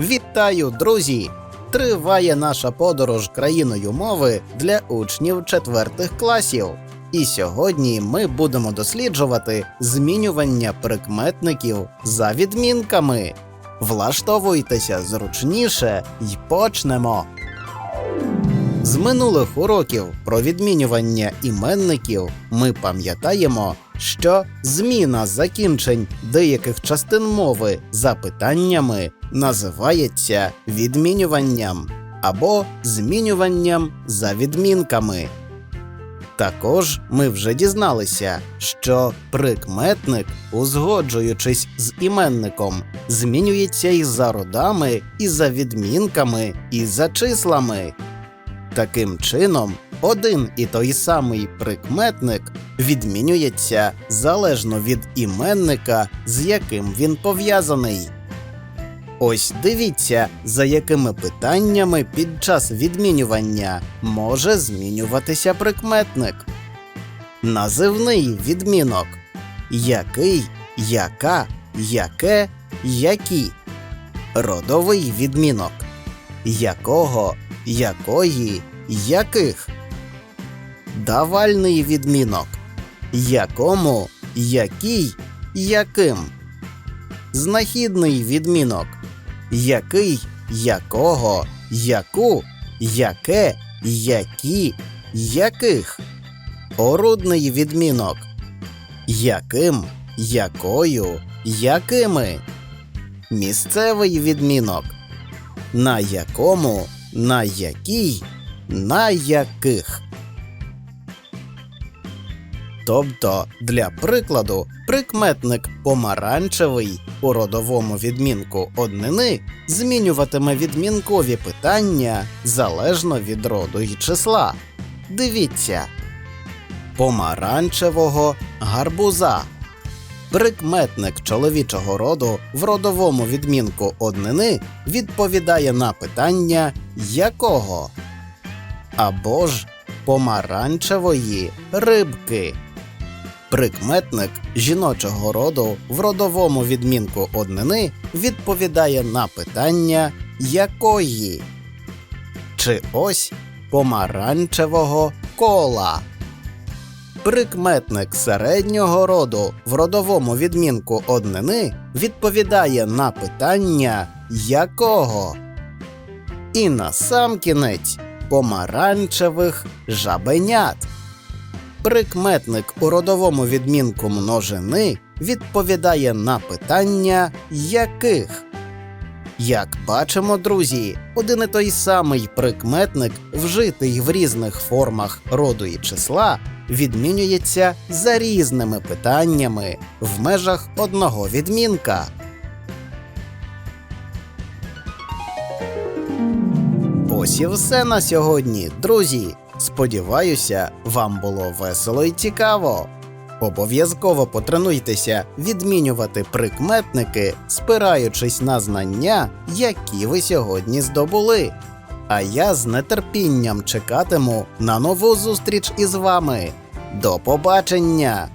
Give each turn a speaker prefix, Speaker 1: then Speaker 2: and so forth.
Speaker 1: Вітаю, друзі! Триває наша подорож країною мови для учнів четвертих класів. І сьогодні ми будемо досліджувати змінювання прикметників за відмінками. Влаштовуйтеся зручніше і почнемо. З минулих уроків про відмінювання іменників ми пам'ятаємо, що зміна закінчень деяких частин мови за питаннями називається відмінюванням або змінюванням за відмінками. Також ми вже дізналися, що прикметник, узгоджуючись з іменником, змінюється і за родами, і за відмінками, і за числами. Таким чином, один і той самий прикметник відмінюється залежно від іменника, з яким він пов'язаний. Ось дивіться, за якими питаннями під час відмінювання може змінюватися прикметник. Називний відмінок який, яка, яке, які. Родовий відмінок якого, якої, яких. Давальний відмінок якому, який, яким. Знахідний відмінок який, якого, яку, яке, які, яких. Орудний відмінок яким, якою, якими. Місцевий відмінок на якому, на якій, на яких. Тобто, для прикладу, прикметник помаранчевий у родовому відмінку однини змінюватиме відмінкові питання залежно від роду й числа. Дивіться помаранчевого гарбуза. Прикметник чоловічого роду в родовому відмінку однини відповідає на питання якого або ж помаранчевої рибки. Прикметник жіночого роду в родовому відмінку однини відповідає на питання якої. Чи ось помаранчевого кола. Прикметник середнього роду в родовому відмінку однини відповідає на питання якого. І насамкінець помаранчевих жабенят. Прикметник у родовому відмінку множини відповідає на питання яких. Як бачимо, друзі, один і той самий прикметник, вжитий в різних формах роду і числа, відмінюється за різними питаннями в межах одного відмінка. Ось і все на сьогодні, друзі. Сподіваюся, вам було весело і цікаво. Обов'язково потренуйтеся відмінювати прикметники, спираючись на знання, які ви сьогодні здобули. А я з нетерпінням чекатиму на нову зустріч із вами. До побачення!